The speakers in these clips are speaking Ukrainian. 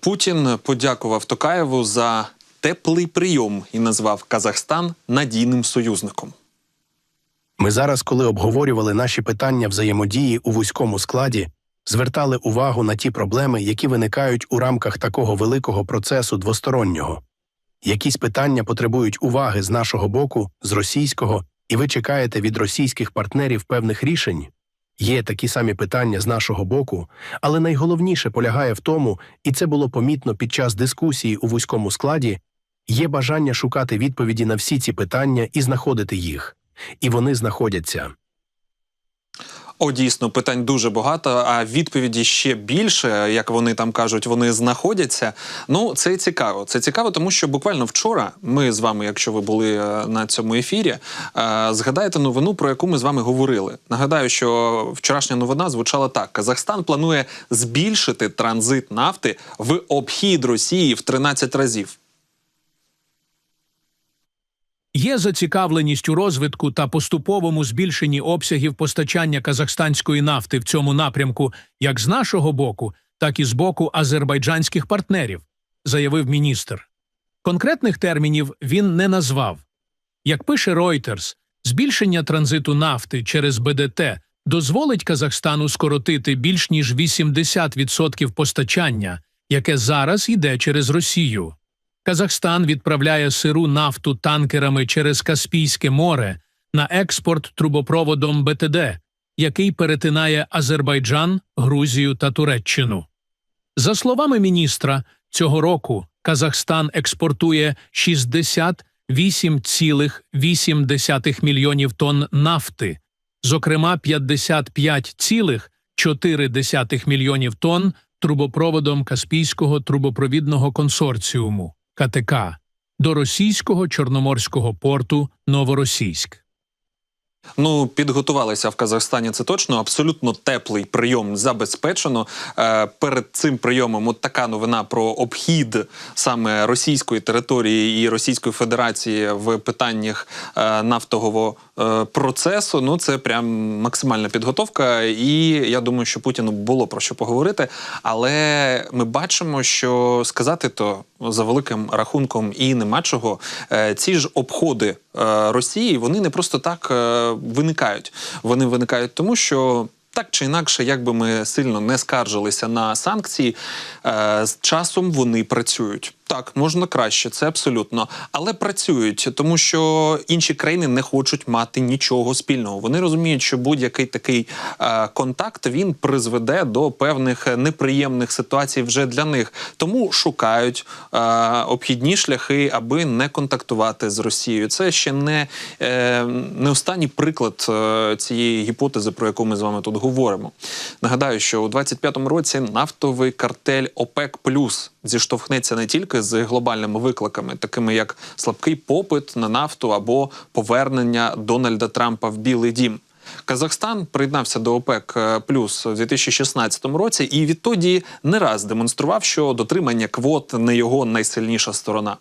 Путін подякував Токаєву за теплий прийом і назвав Казахстан надійним союзником. Ми зараз, коли обговорювали наші питання взаємодії у вузькому складі, звертали увагу на ті проблеми, які виникають у рамках такого великого процесу двостороннього. Якісь питання потребують уваги з нашого боку, з російського, і ви чекаєте від російських партнерів певних рішень. Є такі самі питання з нашого боку, але найголовніше полягає в тому, і це було помітно під час дискусії у вузькому складі, є бажання шукати відповіді на всі ці питання і знаходити їх. І вони знаходяться. О, дійсно, питань дуже багато, а відповіді ще більше, як вони там кажуть, вони знаходяться. Ну, це цікаво. Це цікаво, тому що буквально вчора ми з вами, якщо ви були е, на цьому ефірі, е, згадаєте новину, про яку ми з вами говорили. Нагадаю, що вчорашня новина звучала так: Казахстан планує збільшити транзит нафти в обхід Росії в 13 разів. Є зацікавленість у розвитку та поступовому збільшенні обсягів постачання казахстанської нафти в цьому напрямку як з нашого боку, так і з боку азербайджанських партнерів, заявив міністр. Конкретних термінів він не назвав. Як пише Reuters, збільшення транзиту нафти через БДТ дозволить Казахстану скоротити більш ніж 80% постачання, яке зараз йде через Росію. Казахстан відправляє сиру нафту танкерами через Каспійське море на експорт трубопроводом БТД, який перетинає Азербайджан, Грузію та Туреччину. За словами міністра, цього року Казахстан експортує 68,8 мільйонів тонн нафти, зокрема 55,4 мільйонів тонн трубопроводом Каспійського трубопровідного консорціуму. КТК до російського чорноморського порту Новоросійськ. Ну, підготувалися в Казахстані. Це точно абсолютно теплий прийом забезпечено. Е, перед цим прийомом от така новина про обхід саме російської території і Російської Федерації в питаннях е, нафтового е, процесу. Ну це прям максимальна підготовка. І я думаю, що Путіну було про що поговорити. Але ми бачимо, що сказати то за великим рахунком і нема чого. Е, ці ж обходи е, Росії вони не просто так е, виникають. Вони виникають тому, що. Так чи інакше, як би ми сильно не скаржилися на санкції, з часом вони працюють. Так, можна краще, це абсолютно, але працюють, тому що інші країни не хочуть мати нічого спільного. Вони розуміють, що будь-який такий е, контакт він призведе до певних неприємних ситуацій вже для них. Тому шукають е, обхідні шляхи, аби не контактувати з Росією. Це ще не, е, не останній приклад е, цієї гіпотези, про яку ми з вами тут говоримо. Нагадаю, що у 25-му році нафтовий картель ОПЕК Плюс зіштовхнеться не тільки з глобальними викликами, такими як слабкий попит на нафту або повернення Дональда Трампа в Білий Дім. Казахстан приєднався до ОПЕК е, плюс у 2016 році, і відтоді не раз демонстрував, що дотримання квот не його найсильніша сторона.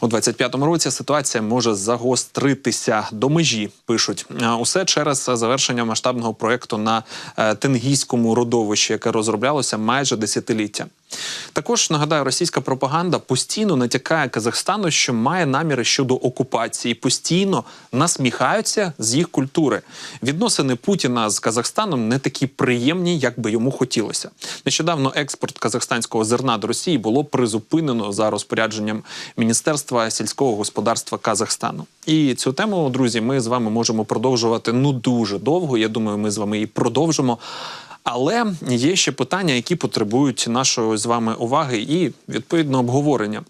У 25-му році ситуація може загостритися до межі. Пишуть усе через завершення масштабного проекту на е, тенгійському родовищі, яке розроблялося майже десятиліття. Також нагадаю, російська пропаганда постійно натякає Казахстану, що має наміри щодо окупації, постійно насміхаються з їх культури. Відносини Путіна з Казахстаном не такі приємні, як би йому хотілося. Нещодавно експорт казахстанського зерна до Росії було призупинено за розпорядженням Міністерства сільського господарства Казахстану. І цю тему, друзі, ми з вами можемо продовжувати ну дуже довго. Я думаю, ми з вами її продовжимо. Але є ще питання, які потребують нашої з вами уваги і відповідно обговорення.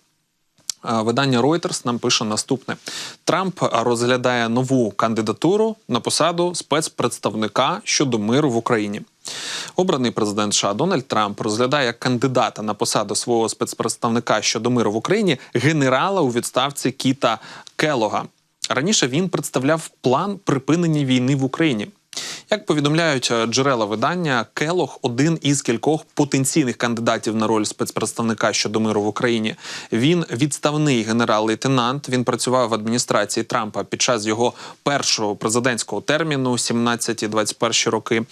Видання Reuters нам пише наступне: Трамп розглядає нову кандидатуру на посаду спецпредставника щодо миру в Україні. Обраний президент США Дональд Трамп розглядає кандидата на посаду свого спецпредставника щодо миру в Україні генерала у відставці Кіта Келога. Раніше він представляв план припинення війни в Україні. Як повідомляють е, джерела видання, Келох один із кількох потенційних кандидатів на роль спецпредставника щодо миру в Україні. Він відставний генерал-лейтенант. Він працював в адміністрації Трампа під час його першого президентського терміну, 17-21 роки.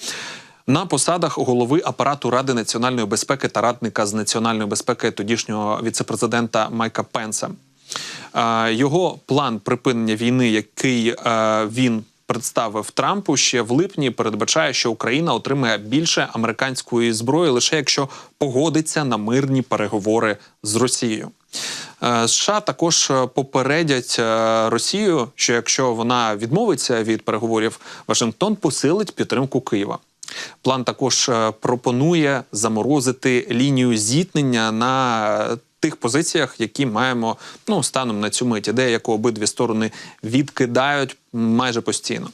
на посадах голови апарату Ради національної безпеки та радника з національної безпеки тодішнього віцепрезидента Майка Пенса. Е, Його план припинення війни, який е, він представив Трампу ще в липні, передбачає, що Україна отримає більше американської зброї лише якщо погодиться на мирні переговори з Росією. Е, США також е, попередять е, Росію, що якщо вона відмовиться від переговорів, Вашингтон посилить підтримку Києва. План також пропонує заморозити лінію зіткнення на тих позиціях, які маємо ну станом на цю мить, ідея, яку обидві сторони відкидають майже постійно.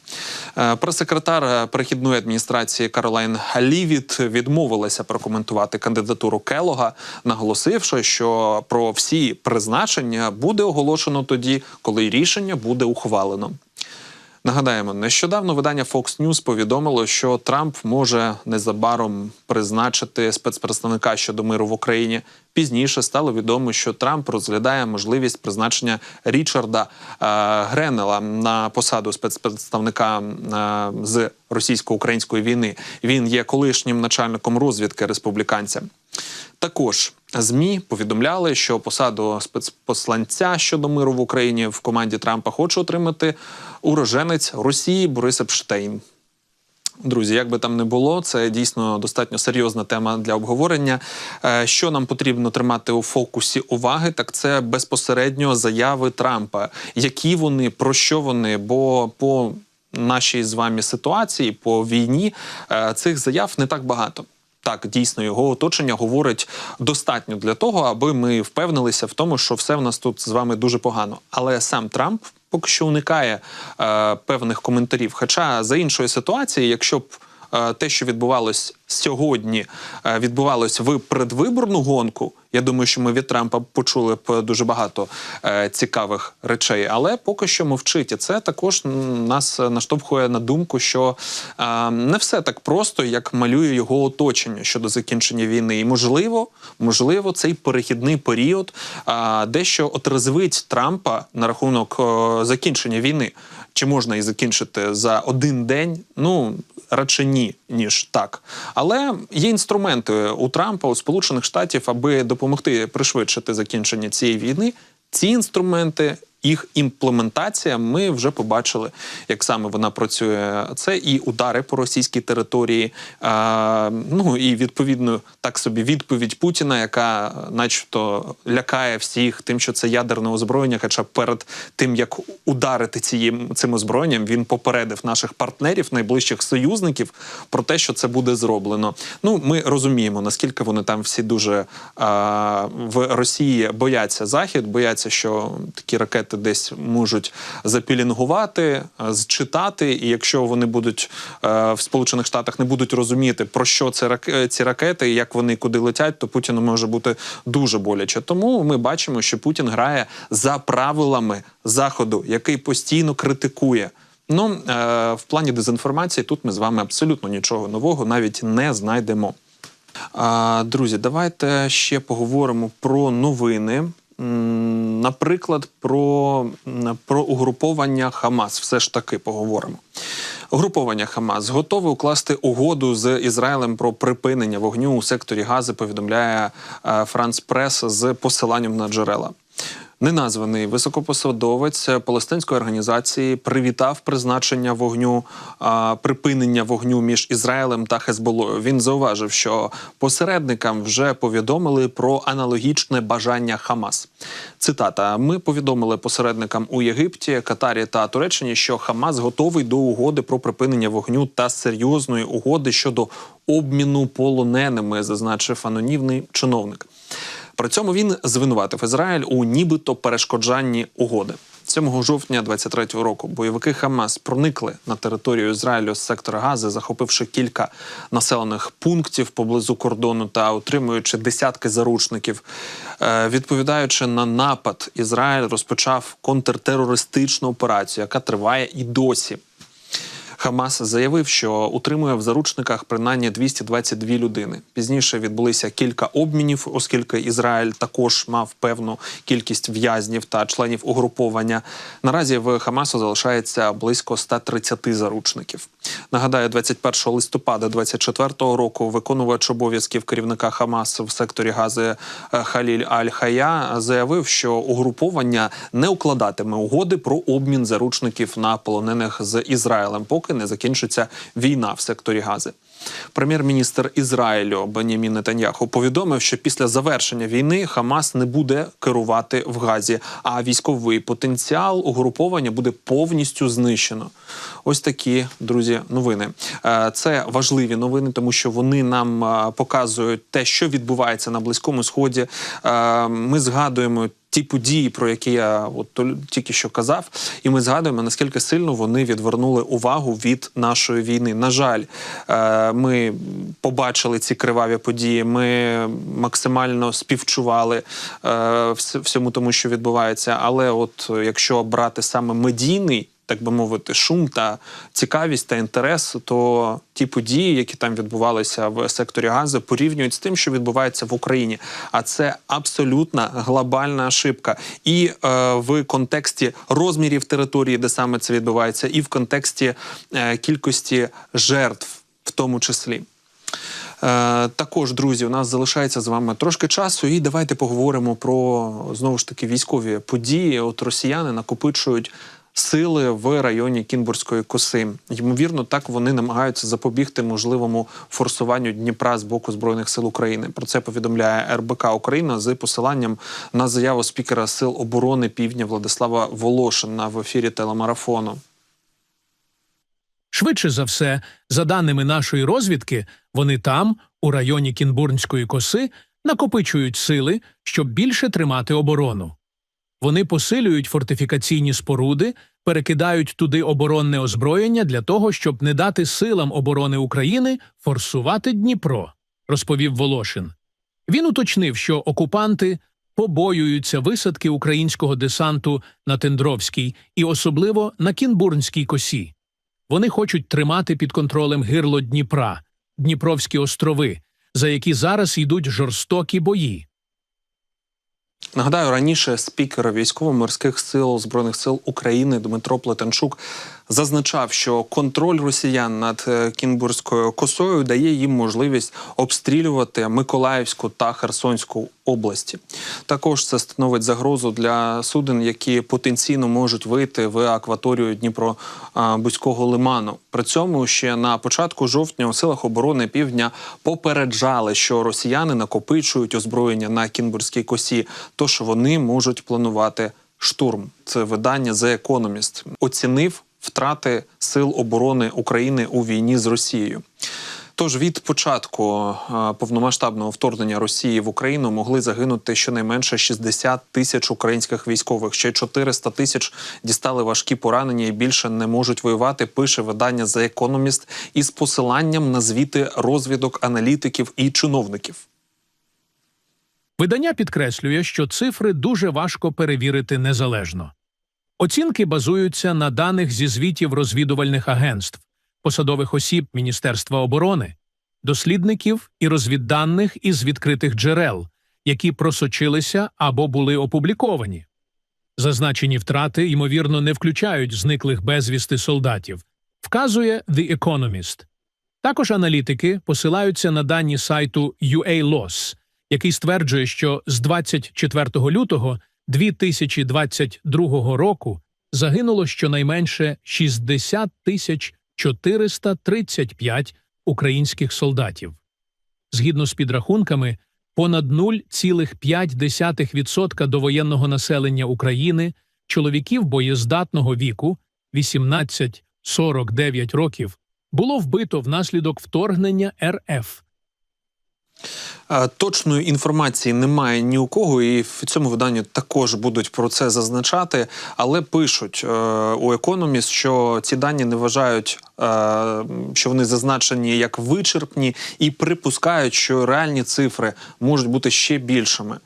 Е, Прес-секретар е, перехідної адміністрації Каролайн Лівіт відмовилася прокоментувати кандидатуру Келога, наголосивши, що про всі призначення буде оголошено тоді, коли рішення буде ухвалено. Нагадаємо, нещодавно видання Fox News повідомило, що Трамп може незабаром призначити спецпредставника щодо миру в Україні. Пізніше стало відомо, що Трамп розглядає можливість призначення Річарда е, Гренела на посаду спецпредставника е, з російсько-української війни. Він є колишнім начальником розвідки республіканця. Також змі повідомляли, що посаду спецпосланця щодо миру в Україні в команді Трампа хоче отримати уроженець Росії Борис Епштейн. Друзі, як би там не було, це дійсно достатньо серйозна тема для обговорення. Е, Що нам потрібно тримати у фокусі уваги, так це безпосередньо заяви Трампа, які вони, про що вони, бо по нашій з вами ситуації, по війні е, цих заяв не так багато. Так, дійсно, його оточення говорить достатньо для того, аби ми впевнилися в тому, що все в нас тут з вами дуже погано. Але сам Трамп поки що уникає е, певних коментарів. Хоча за іншої ситуації, якщо б те, що відбувалось сьогодні, е, відбувалось в предвиборну гонку. Я думаю, що ми від Трампа почули б дуже багато е, цікавих речей, але поки що мовчить. І це також нас наштовхує на думку, що е, не все так просто, як малює його оточення щодо закінчення війни. І можливо, можливо, цей перехідний період е, дещо отрезвить Трампа на рахунок е, закінчення війни. Чи можна її закінчити за один день? Ну радше ні, ніж так. Але є інструменти у Трампа, у Сполучених Штатів, аби допомогти пришвидшити закінчення цієї війни. Ці інструменти, їх імплементація, ми вже побачили, як саме вона працює. Це і удари по російській території, ну і відповідно так собі відповідь Путіна, яка, начебто, лякає всіх тим, що це ядерне озброєння. Хоча перед тим як ударити цією цим озброєнням, він попередив наших партнерів, найближчих союзників про те, що це буде зроблено. Ну, ми розуміємо, наскільки вони там всі дуже в Росії бояться захід, бояться, що такі ракети десь можуть запілінгувати, зчитати. І якщо вони будуть е, в Сполучених Штатах не будуть розуміти про що це рак- ці ракети як вони куди летять, то Путіну може бути дуже боляче. Тому ми бачимо, що Путін грає за правилами заходу, який постійно критикує. Ну е, в плані дезінформації тут ми з вами абсолютно нічого нового навіть не знайдемо. Друзі, давайте ще поговоримо про новини. Наприклад, про, про угруповання Хамас. Все ж таки поговоримо. Угруповання Хамас готове укласти угоду з Ізраїлем про припинення вогню у секторі Гази. Повідомляє Франц Франс Прес з посиланням на джерела. Неназваний високопосадовець палестинської організації привітав призначення вогню припинення вогню між Ізраїлем та Хезболою. Він зауважив, що посередникам вже повідомили про аналогічне бажання Хамас. Цитата: ми повідомили посередникам у Єгипті, Катарі та Туреччині, що Хамас готовий до угоди про припинення вогню та серйозної угоди щодо обміну полоненими, зазначив анонімний чиновник. При цьому він звинуватив Ізраїль у нібито перешкоджанні угоди. 7 жовтня 23-го року бойовики Хамас проникли на територію Ізраїлю з сектора Гази, захопивши кілька населених пунктів поблизу кордону та отримуючи десятки заручників. Е, відповідаючи на напад, Ізраїль розпочав контртерористичну операцію, яка триває і досі. Хамас заявив, що утримує в заручниках принаймні 222 людини. Пізніше відбулися кілька обмінів, оскільки Ізраїль також мав певну кількість в'язнів та членів угруповання. Наразі в Хамасу залишається близько 130 заручників. Нагадаю, 21 листопада 24 року виконувач обов'язків керівника Хамас в секторі Гази е, Халіль Аль-Хая заявив, що угруповання не укладатиме угоди про обмін заручників на полонених з Ізраїлем, поки не закінчиться війна в секторі Гази. Прем'єр-міністр Ізраїлю Бенямін Нетаньяху повідомив, що після завершення війни Хамас не буде керувати в Газі, а військовий потенціал угруповання буде повністю знищено. Ось такі друзі новини. Е, Це важливі новини, тому що вони нам е, показують те, що відбувається на близькому сході. Е, Ми згадуємо. Ті події, про які я от тільки що казав, і ми згадуємо наскільки сильно вони відвернули увагу від нашої війни. На жаль, е, ми побачили ці криваві події. Ми максимально співчували е, всьому тому, що відбувається. Але, от якщо брати саме медійний. Так би мовити, шум та цікавість та інтерес, то ті події, які там відбувалися в секторі Гази, порівнюють з тим, що відбувається в Україні. А це абсолютна глобальна ошибка. І е, в контексті розмірів території, де саме це відбувається, і в контексті е, кількості жертв, в тому числі. Е, також, друзі, у нас залишається з вами трошки часу, і давайте поговоримо про знову ж таки військові події. От росіяни накопичують сили в районі Кінбурзької коси. Ймовірно, так вони намагаються запобігти можливому форсуванню Дніпра з боку збройних сил України. Про це повідомляє РБК Україна з посиланням на заяву спікера Сил оборони Півдня Владислава Волошина в ефірі телемарафону. Швидше за все, за даними нашої розвідки, вони там, у районі Кінбурнської коси, накопичують сили, щоб більше тримати оборону. Вони посилюють фортифікаційні споруди, перекидають туди оборонне озброєння для того, щоб не дати силам оборони України форсувати Дніпро, розповів Волошин. Він уточнив, що окупанти побоюються висадки українського десанту на Тендровській і особливо на Кінбурнській косі. Вони хочуть тримати під контролем гирло Дніпра, Дніпровські острови, за які зараз йдуть жорстокі бої. Нагадаю, раніше спікер військово-морських сил збройних сил України Дмитро Плетенчук зазначав, що контроль росіян над е, Кінбурзькою косою дає їм можливість обстрілювати Миколаївську та Херсонську області. Також це становить загрозу для суден, які потенційно можуть вийти в акваторію Дніпро-Бузького лиману. При цьому ще на початку жовтня у силах оборони півдня попереджали, що росіяни накопичують озброєння на Кінбурзькій косі, тож вони можуть планувати штурм. Це видання The Economist оцінив втрати сил оборони України у війні з Росією. Тож від початку повномасштабного вторгнення Росії в Україну могли загинути щонайменше 60 тисяч українських військових. Ще 400 тисяч дістали важкі поранення і більше не можуть воювати. Пише видання The Economist із посиланням на звіти розвідок аналітиків і чиновників. Видання підкреслює, що цифри дуже важко перевірити незалежно. Оцінки базуються на даних зі звітів розвідувальних агентств, посадових осіб Міністерства оборони, дослідників і розвідданих із відкритих джерел, які просочилися або були опубліковані. Зазначені втрати, ймовірно, не включають зниклих безвісти солдатів, вказує The Economist. Також аналітики посилаються на дані сайту UA-LOS, який стверджує, що з 24 лютого 2022 року загинуло щонайменше 60 тисяч 435 українських солдатів. Згідно з підрахунками, понад 0,5% довоєнного населення України, чоловіків боєздатного віку 18-49 років, було вбито внаслідок вторгнення РФ. Е, Точної інформації немає ні у кого, і в цьому виданні також будуть про це зазначати. Але пишуть е, у Economist, що ці дані не вважають, що вони зазначені як вичерпні, і припускають, що реальні цифри можуть бути ще більшими.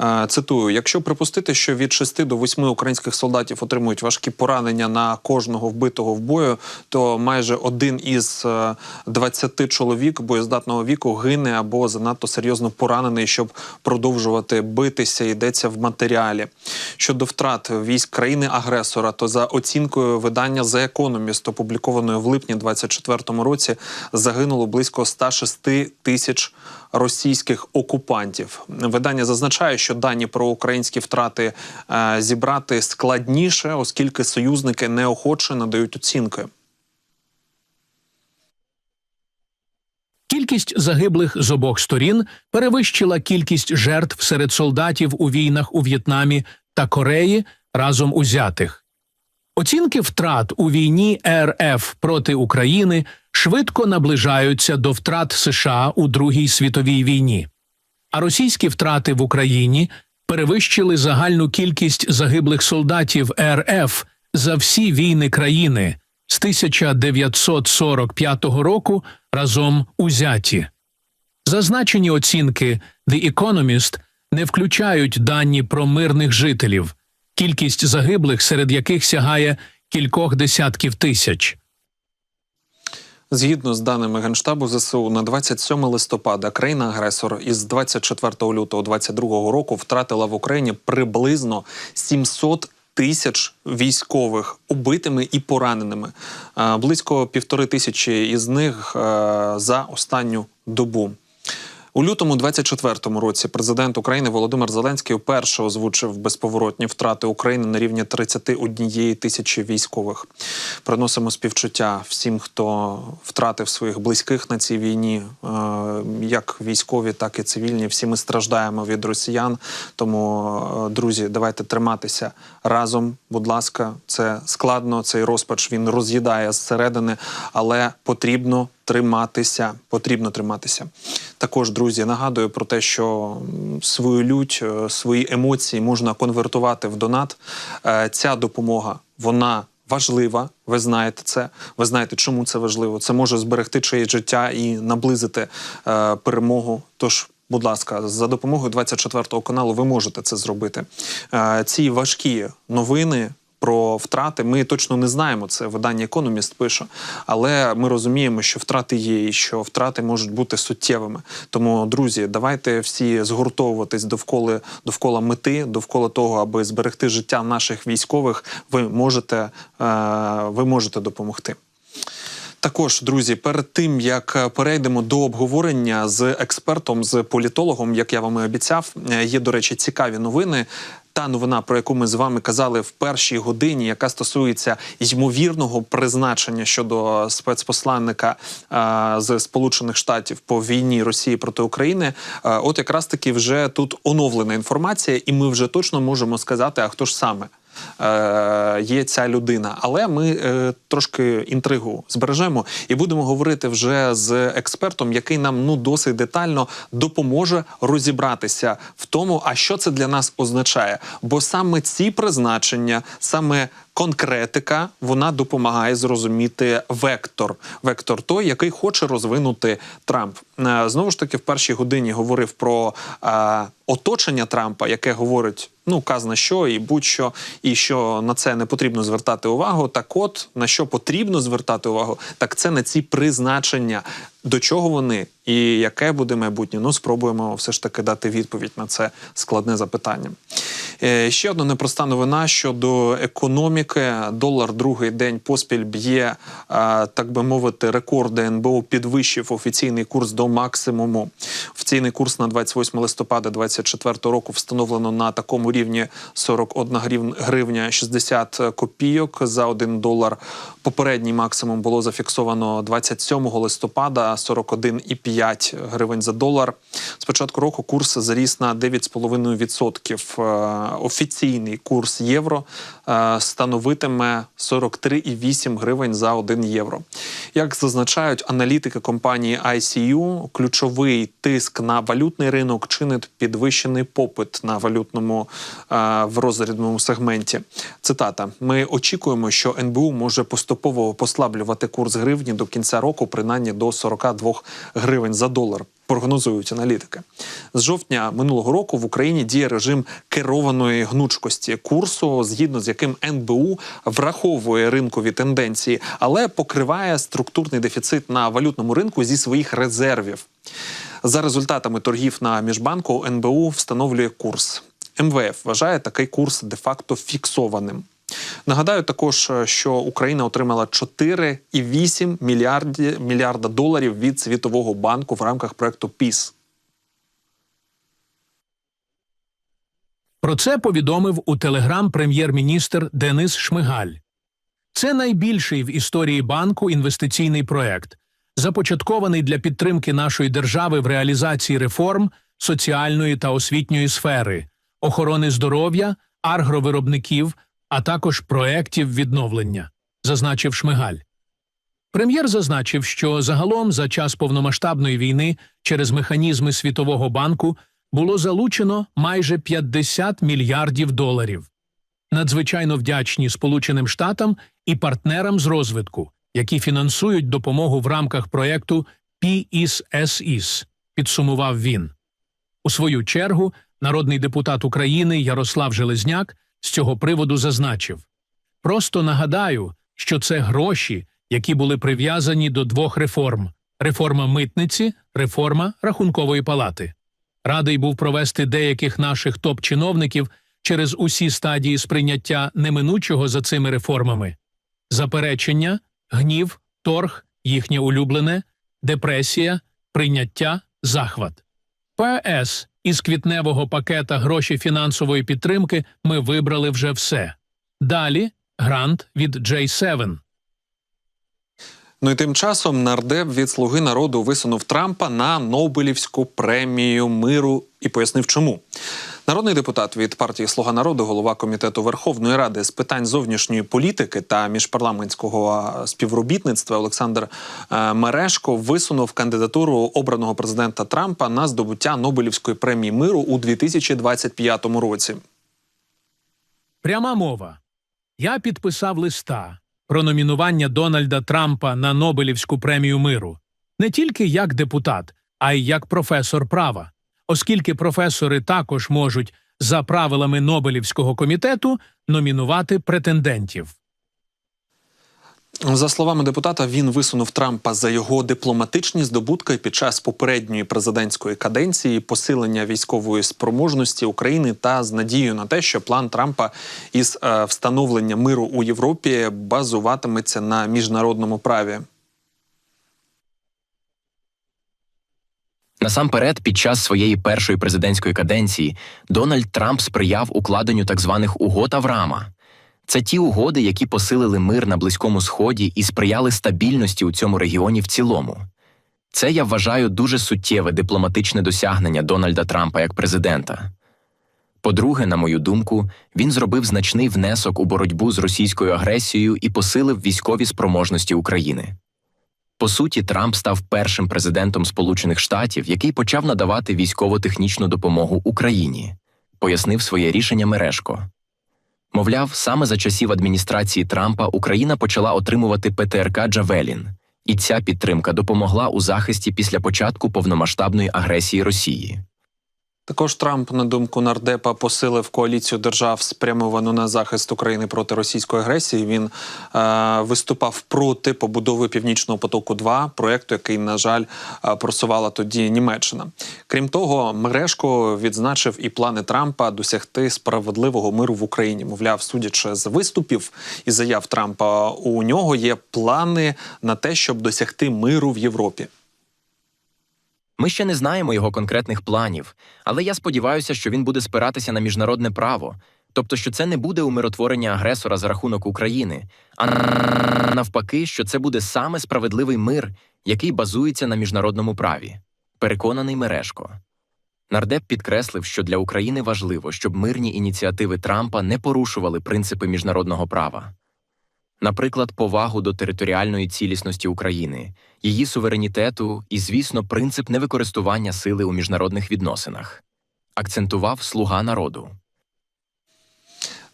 Е, цитую: якщо припустити, що від 6 до 8 українських солдатів отримують важкі поранення на кожного вбитого в бою, то майже один із е, 20 чоловік боєздатного віку гине або занадто серйозно поранений, щоб продовжувати битися. Йдеться в матеріалі. Щодо втрат військ країни-агресора, то за оцінкою видання The Economist, опублікованої в липні 24-му році, загинуло близько 106 тисяч російських окупантів. Видання зазначає, що дані про українські втрати е, зібрати складніше, оскільки союзники неохоче надають оцінки. Кількість загиблих з обох сторін перевищила кількість жертв серед солдатів у війнах у В'єтнамі та Кореї разом узятих. Оцінки втрат у війні РФ проти України швидко наближаються до втрат США у Другій світовій війні. А російські втрати в Україні перевищили загальну кількість загиблих солдатів РФ за всі війни країни з 1945 року разом узяті. Зазначені оцінки The Economist не включають дані про мирних жителів, кількість загиблих, серед яких сягає кількох десятків тисяч. Згідно з даними Генштабу ЗСУ, на 27 листопада країна-агресор із 24 лютого 2022 року втратила в Україні приблизно 700 тисяч військових убитими і пораненими. Е, Близько півтори тисячі із них е, за останню добу. У лютому 24-му році президент України Володимир Зеленський вперше озвучив безповоротні втрати України на рівні 31 тисячі військових. Приносимо співчуття всім, хто втратив своїх близьких на цій війні, е, як військові, так і цивільні. Всі ми страждаємо від росіян. Тому, е, друзі, давайте триматися разом. Будь ласка, це складно. Цей розпач він роз'їдає зсередини, але потрібно триматися. Потрібно триматися. Також, друзі, нагадую про те, що свою лють, е, свої емоції можна конвертувати в донат. Е, Ця допомога вона важлива. Ви знаєте це. Ви знаєте, чому це важливо. Це може зберегти чиєсь життя і наблизити е, перемогу. Тож. Будь ласка, за допомогою 24 каналу ви можете це зробити. Ці важкі новини про втрати. Ми точно не знаємо. Це видання Економіст пише, але ми розуміємо, що втрати є, і що втрати можуть бути суттєвими. Тому, друзі, давайте всі згуртовуватись довкола довкола мети, довкола того, аби зберегти життя наших військових. Ви можете, е, ви можете допомогти. Також, друзі, перед тим як перейдемо до обговорення з експертом, з політологом, як я вам і обіцяв, е, є, до речі, цікаві новини. Та новина, про яку ми з вами казали в першій годині, яка стосується ймовірного призначення щодо спецпосланника е, з Сполучених Штатів по війні Росії проти України. Е, от якраз таки вже тут оновлена інформація, і ми вже точно можемо сказати, а хто ж саме є ця людина. Але ми е, трошки інтригу збережемо і будемо говорити вже з експертом, який нам ну досить детально допоможе розібратися в тому, а що це для нас означає. Бо саме ці призначення, саме конкретика, вона допомагає зрозуміти вектор. Вектор той, який хоче розвинути Трамп. Е, Знову ж таки, в першій годині говорив про е, оточення Трампа, яке говорить. Ну, казна що і будь-що, і що на це не потрібно звертати увагу. Так, от на що потрібно звертати увагу, так це на ці призначення. До чого вони і яке буде майбутнє? Ну, спробуємо все ж таки дати відповідь на це складне запитання. Е, ще одна непроста новина щодо економіки. Долар другий день поспіль б'є, е, так би мовити, рекорди НБУ підвищив офіційний курс до максимуму. Офіційний курс на 28 листопада 2024 року встановлено на такому рівні 41 гривн- гривня 60 копійок за 1 долар. Попередній максимум було зафіксовано 27 листопада 41,5 гривень за долар. З початку року курс заріс на 9,5% е, офіційний курс євро е, становитиме 43,8 гривень за 1 євро. Як зазначають аналітики компанії ICU, ключовий тиск на валютний ринок чинить підвищений попит на валютному е, в розрядному сегменті. Цитата: Ми очікуємо, що НБУ може поступово послаблювати курс гривні до кінця року, принаймні до 42 гривень за долар. Прогнозують аналітики з жовтня минулого року в Україні діє режим керованої гнучкості курсу, згідно з яким НБУ враховує ринкові тенденції, але покриває структурний дефіцит на валютному ринку зі своїх резервів. За результатами торгів на міжбанку НБУ встановлює курс. МВФ вважає такий курс де-факто фіксованим. Нагадаю також, що Україна отримала 4,8 мільярді, мільярда доларів від Світового банку в рамках проекту ПІС. Про це повідомив у Телеграм прем'єр-міністр Денис Шмигаль. Це найбільший в історії банку інвестиційний проект, започаткований для підтримки нашої держави в реалізації реформ соціальної та освітньої сфери, охорони здоров'я, агровиробників, а також проєктів відновлення, зазначив Шмигаль. Прем'єр зазначив, що загалом за час повномасштабної війни через механізми Світового банку було залучено майже 50 мільярдів доларів. Надзвичайно вдячні Сполученим Штатам і партнерам з розвитку, які фінансують допомогу в рамках проєкту PIS-SIS, підсумував він. У свою чергу народний депутат України Ярослав Железняк з цього приводу зазначив: Просто нагадаю, що це гроші, які були прив'язані до двох реформ: реформа митниці, реформа рахункової палати. Радий був провести деяких наших топ-чиновників через усі стадії сприйняття неминучого за цими реформами: заперечення, гнів, торг, їхнє улюблене, депресія, прийняття, захват. ПС із квітневого пакета гроші фінансової підтримки ми вибрали вже все. Далі грант від J7. Ну і тим часом нардеп від Слуги народу висунув Трампа на Нобелівську премію миру і пояснив, чому. Народний депутат від партії Слуга народу, голова комітету Верховної Ради з питань зовнішньої політики та міжпарламентського співробітництва Олександр е, Мерешко висунув кандидатуру обраного президента Трампа на здобуття Нобелівської премії миру у 2025 році. Пряма мова. Я підписав листа про номінування Дональда Трампа на Нобелівську премію миру не тільки як депутат, а й як професор права, оскільки професори також можуть за правилами Нобелівського комітету номінувати претендентів. За словами депутата, він висунув Трампа за його дипломатичні здобутки під час попередньої президентської каденції, посилення військової спроможності України та з надією на те, що план Трампа із е, встановлення миру у Європі базуватиметься на міжнародному праві. Насамперед, під час своєї першої президентської каденції Дональд Трамп сприяв укладенню так званих угод Авраама. Це ті угоди, які посилили мир на Близькому Сході і сприяли стабільності у цьому регіоні в цілому. Це я вважаю дуже суттєве дипломатичне досягнення Дональда Трампа як президента. По-друге, на мою думку, він зробив значний внесок у боротьбу з російською агресією і посилив військові спроможності України. По суті, Трамп став першим президентом Сполучених Штатів, який почав надавати військово-технічну допомогу Україні, пояснив своє рішення Мережко. Мовляв, саме за часів адміністрації Трампа Україна почала отримувати ПТРК Джавелін, і ця підтримка допомогла у захисті після початку повномасштабної агресії Росії. Також Трамп, на думку нардепа, посилив коаліцію держав, спрямовану на захист України проти російської агресії. Він е, виступав проти побудови північного потоку 2 проекту, який, на жаль, е, просувала тоді Німеччина. Крім того, Мережко відзначив і плани Трампа досягти справедливого миру в Україні. Мовляв, судячи з виступів і заяв Трампа, у нього є плани на те, щоб досягти миру в Європі. Ми ще не знаємо його конкретних планів, але я сподіваюся, що він буде спиратися на міжнародне право, тобто, що це не буде умиротворення агресора за рахунок України, а навпаки, що це буде саме справедливий мир, який базується на міжнародному праві. Переконаний Мережко. Нардеп підкреслив, що для України важливо, щоб мирні ініціативи Трампа не порушували принципи міжнародного права. Наприклад, повагу до територіальної цілісності України, її суверенітету і, звісно, принцип невикористування сили у міжнародних відносинах. Акцентував слуга народу.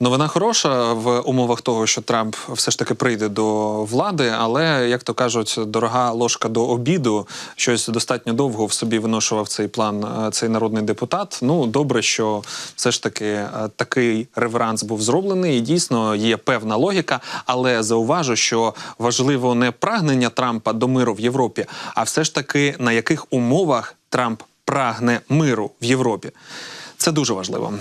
Новина хороша в умовах того, що Трамп все ж таки прийде до влади, але як то кажуть, дорога ложка до обіду. Щось достатньо довго в собі виношував цей план е, цей народний депутат. Ну добре, що все ж таки е, такий реверанс був зроблений. І дійсно є певна логіка, але зауважу, що важливо не прагнення Трампа до миру в Європі, а все ж таки на яких умовах Трамп прагне миру в Європі. Це дуже важливо.